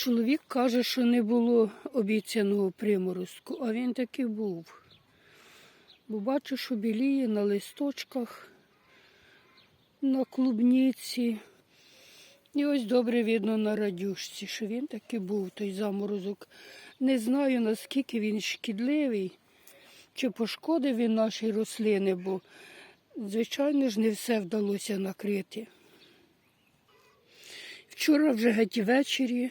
Чоловік каже, що не було обіцяного приморозку, а він таки був. Бо бачу, що біліє на листочках, на клубніці. І ось добре видно на радюшці, що він таки був, той заморозок. Не знаю, наскільки він шкідливий, чи пошкодив він наші рослини, бо, звичайно ж, не все вдалося накрити. Вчора вже геть ввечері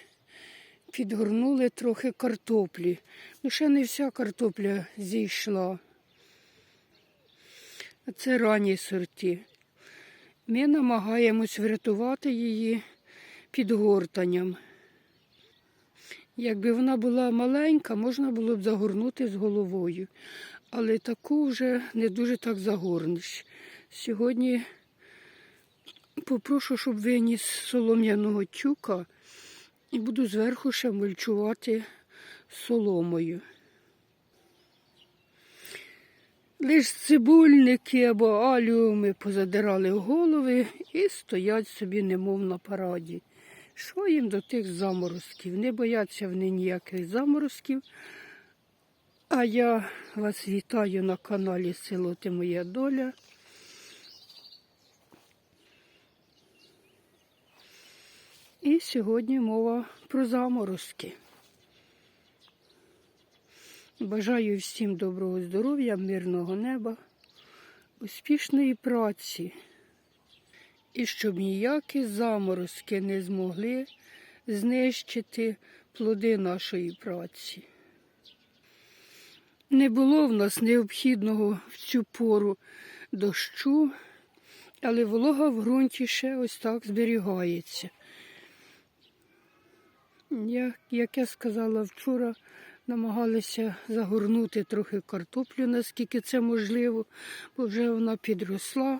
підгорнули трохи картоплі. Ну, ще не вся картопля зійшла. Це ранні сорти. Ми намагаємось врятувати її підгортанням. Якби вона була маленька, можна було б загорнути з головою. Але таку вже не дуже так загорнеш. Сьогодні попрошу, щоб виніс солом'яного тюка і буду зверху ще мульчувати соломою. Лиш цибульники або аліуми позадирали голови і стоять собі немов на параді. Що їм до тих заморозків? Не бояться вони ніяких заморозків. А я вас вітаю на каналі Село Ти Моя Доля. І сьогодні мова про заморозки. Бажаю всім доброго здоров'я, мирного неба, успішної праці. І щоб ніякі заморозки не змогли знищити плоди нашої праці. Не було в нас необхідного в цю пору дощу, але волога в ґрунті ще ось так зберігається. Як, як я сказала вчора, намагалися загорнути трохи картоплю, наскільки це можливо, бо вже вона підросла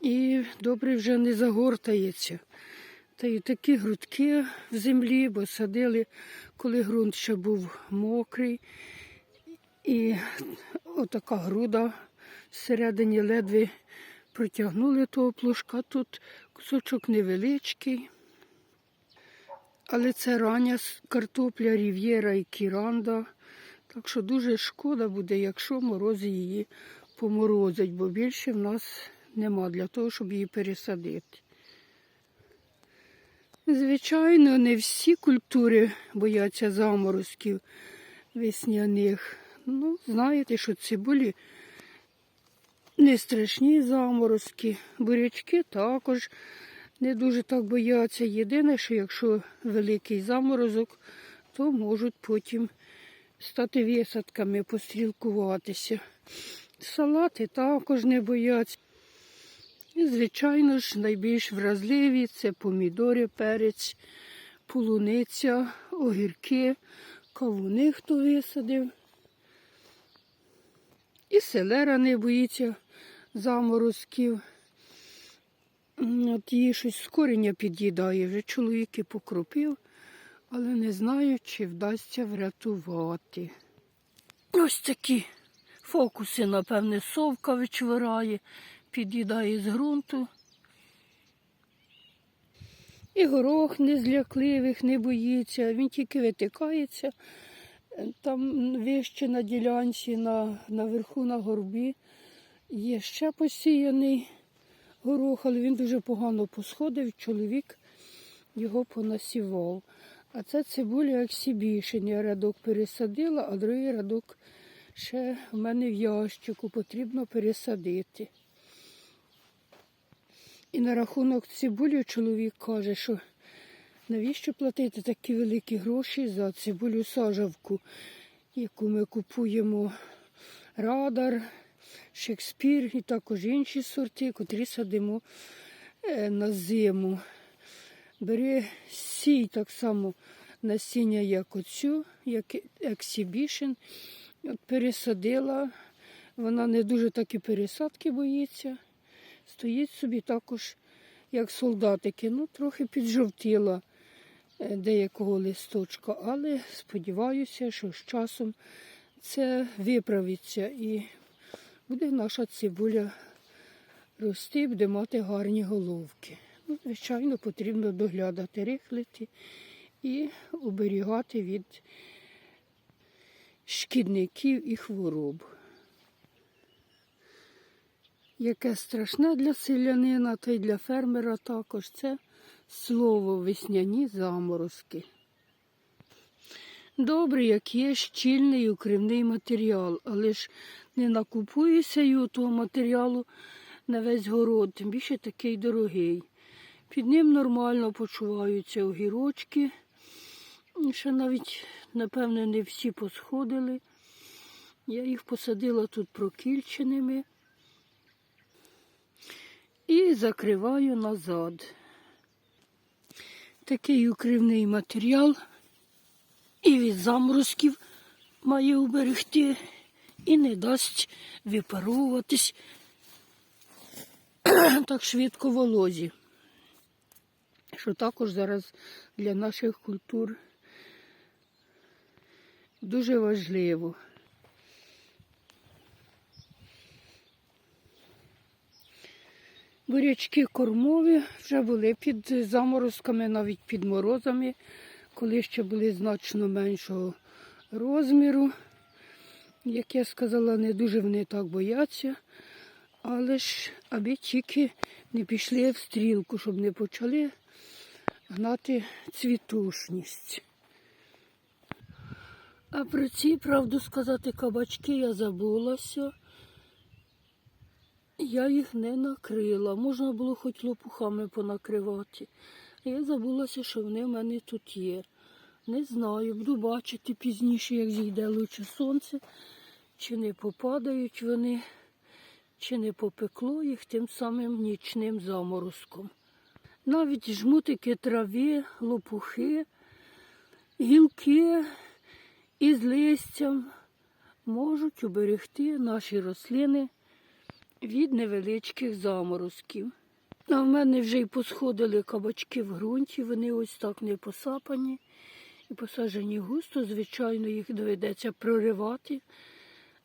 і добре вже не загортається. Та й такі грудки в землі, бо садили, коли ґрунт ще був мокрий. І отака груда всередині ледве протягнули того плужка. Тут кусочок невеличкий. Але це рання картопля, рів'єра і кіранда. Так що дуже шкода буде, якщо морози її поморозять, бо більше в нас нема для того, щоб її пересадити. Звичайно, не всі культури бояться заморозків весняних. Ну, знаєте, що цибулі не страшні заморозки, бурячки також не дуже так бояться. Єдине, що якщо великий заморозок, то можуть потім стати висадками, пострілкуватися. Салати також не бояться. І, звичайно ж, найбільш вразливі це помідори, перець, полуниця, огірки, кавуни, хто висадив. І селера не боїться заморозків. От її щось з коріння під'їдає, вже чоловіки покропив, але не знаю, чи вдасться врятувати. Ось такі фокуси, напевне, совка вичвирає, під'їдає з ґрунту. І горох незлякливих не боїться, він тільки витикається. Е, Там вище на ділянці, на, наверху на горбі є ще посіяний горох, але він дуже погано посходив, чоловік його понасівав. А це цибуля ексібішен. Я рядок пересадила, а другий рядок ще в мене в ящику потрібно пересадити. І на рахунок цибулі чоловік каже, що навіщо платити такі великі гроші за цибулю сажавку, яку ми купуємо радар, Шекспір і також інші сорти, котрі садимо е, на зиму. Бери сій так само насіння, як оцю, як ексібішен. Пересадила. Вона не дуже так і пересадки боїться. Стоїть собі також, як солдатики. Ну, трохи піджовтіла е, деякого листочка, але сподіваюся, що з часом це виправиться і буде наша цибуля рости, буде мати гарні головки. Ну, звичайно, потрібно доглядати, рихлити і оберігати від шкідників і хвороб. Яке страшне для селянина та й для фермера також це слово весняні заморозки. Добре, як є щільний укривний матеріал, але ж не накупуєшся його того матеріалу на весь город, тим більше такий дорогий. Під ним нормально почуваються огірочки. Ще навіть, напевне, не всі посходили. Я їх посадила тут прокільченими і закриваю назад. Такий укривний матеріал і від заморозків має уберегти і не дасть випаровуватись так швидко волозі, що також зараз для наших культур дуже важливо. Бурячки кормові вже були під заморозками, навіть під морозами, коли ще були значно меншого розміру. Як я сказала, не дуже вони так бояться, але ж аби тільки не пішли в стрілку, щоб не почали гнати цвітушність. А про ці, правду сказати, кабачки я забулася. Я їх не накрила. Можна було хоч лопухами понакривати. Я забулася, що вони в мене тут є. Не знаю, буду бачити пізніше, як зійде лучше сонце, чи не попадають вони, чи не попекло їх тим самим нічним заморозком. Навіть жмутики трави, лопухи, гілки із листям можуть уберегти наші рослини від невеличких заморозків. А в мене вже й посходили кабачки в ґрунті, вони ось так не посапані і посаджені густо. Звичайно, їх доведеться проривати.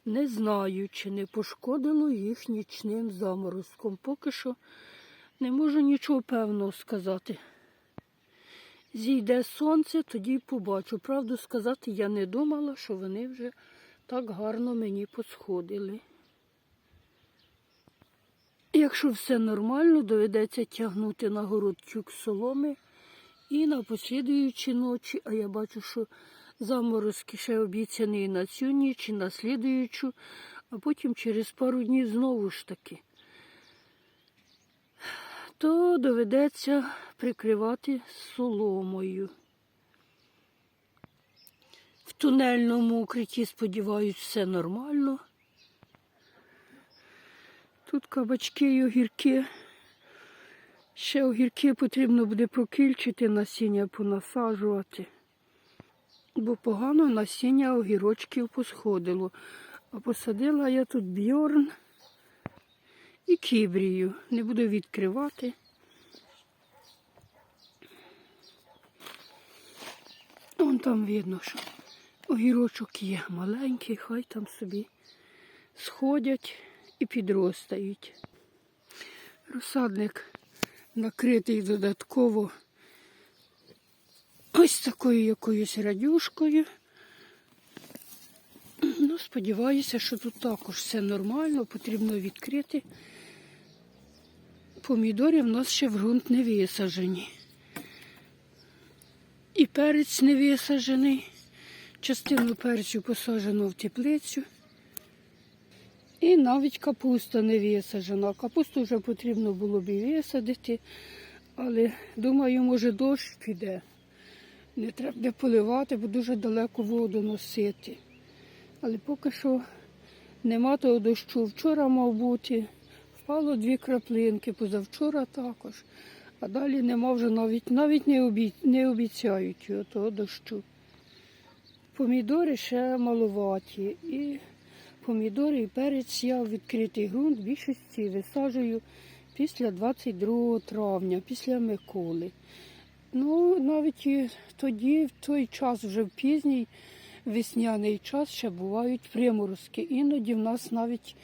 Не знаю, чи не пошкодило їх нічним заморозком. Поки що не можу нічого певного сказати. Зійде сонце, тоді побачу. Правду сказати, я не думала, що вони вже так гарно мені посходили. Якщо все нормально, доведеться тягнути на город соломи і на послідуючі ночі, а я бачу, що заморозки ще обіцяні на цю ніч, і на слідуючу, а потім через пару днів знову ж таки. То доведеться прикривати соломою. В тунельному укритті, сподіваюсь, все нормально. Тут кабачки і огірки. Ще огірки потрібно буде прокільчити, насіння понасаджувати. Бо погано насіння огірочків посходило. А посадила я тут бьорн і кібрію. Не буду відкривати. Вон там видно, що огірочок є маленький, хай там собі сходять і підростають. Розсадник накритий додатково ось такою якоюсь радюшкою. Ну, сподіваюся, що тут також все нормально, потрібно відкрити. Помідори в нас ще в ґрунт не висаджені. І перець не висаджений. Частину перцю посаджено в теплицю. І навіть капуста не висаджена. Капусту вже потрібно було б і висадити, але думаю, може дощ піде. Не треба буде поливати, бо дуже далеко воду носити. Але поки що нема того дощу. Вчора мав бути, впало дві краплинки, позавчора також. А далі нема вже навіть навіть не, обі... не обіцяють його того дощу. Помідори ще маловаті. І помідори і перець я в відкритий ґрунт в більшості висаджую після 22 травня, після Миколи. Ну, навіть і тоді, в той час, вже в пізній весняний час, ще бувають приморозки. Іноді в нас навіть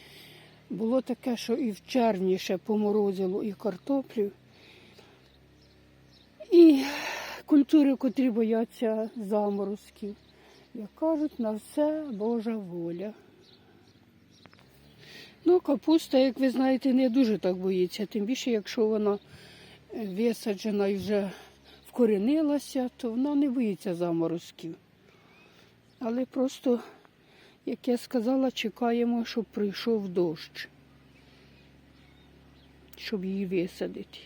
було таке, що і в червні ще поморозило і картоплю. І культури, котрі бояться заморозків. Як кажуть, на все Божа воля. Ну, капуста, як ви знаєте, не дуже так боїться. Тим більше, якщо вона е, висаджена і вже вкоренилася, то вона не боїться заморозків. Але просто, як я сказала, чекаємо, щоб прийшов дощ, щоб її висадити.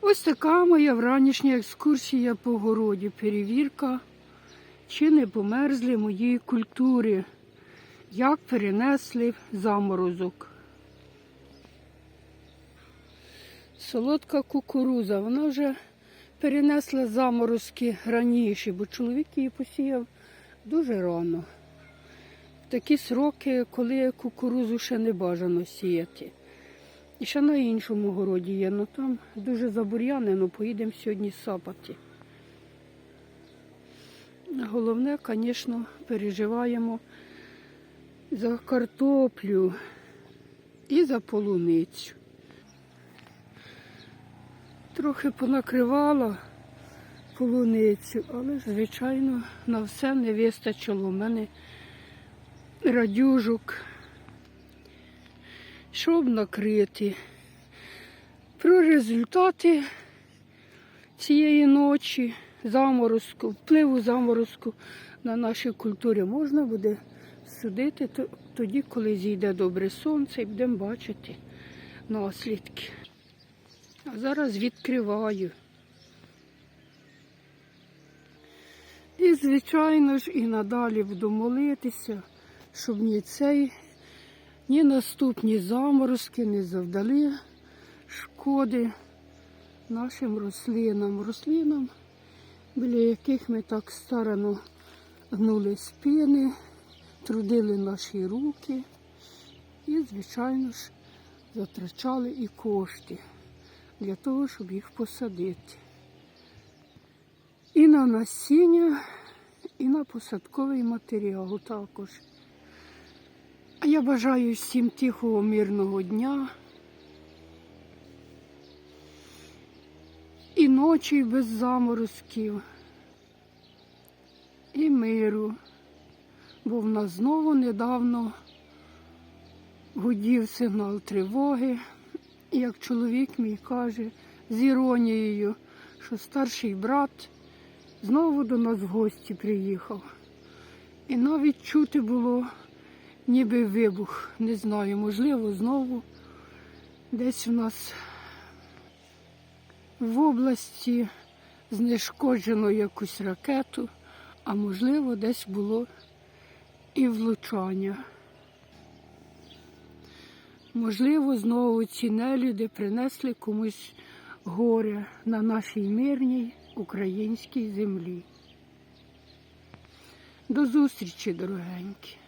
Ось така моя вранішня екскурсія по городі. Перевірка, чи не померзли мої культури, як перенесли заморозок. Солодка кукуруза, вона вже перенесла заморозки раніше, бо чоловік її посіяв дуже рано. В такі сроки, коли кукурузу ще не бажано сіяти. І ще на іншому городі є, ну там дуже забур'янено, поїдемо сьогодні сапати. Головне, звісно, переживаємо за картоплю і за полуницю. Трохи понакривала полуницю, але звичайно, на все не вистачило. У мене радюжок, щоб накрити. Про результати цієї ночі, заморозку, впливу заморозку на наші культури можна буде судити то- тоді, коли зійде добре сонце і будемо бачити наслідки. А зараз відкриваю. І, звичайно ж, і надалі буду молитися, щоб ні цей, ні наступні заморозки не завдали шкоди нашим рослинам. Рослинам, біля яких ми так старано гнули спини, трудили наші руки і, звичайно ж, затрачали і кошти для того, щоб їх посадити. І на насіння, і на посадковий матеріал також. А я бажаю всім тихого, мирного дня. І ночі без заморозків, і миру, бо в нас знову недавно гудів сигнал тривоги. Як чоловік мій каже з іронією, що старший брат знову до нас в гості приїхав. І навіть чути було ніби вибух. Не знаю, можливо, знову десь в нас в області знешкоджено якусь ракету, а можливо, десь було і влучання. Можливо, знову ці нелюди принесли комусь горе на нашій мирній українській землі. До зустрічі, дорогенькі!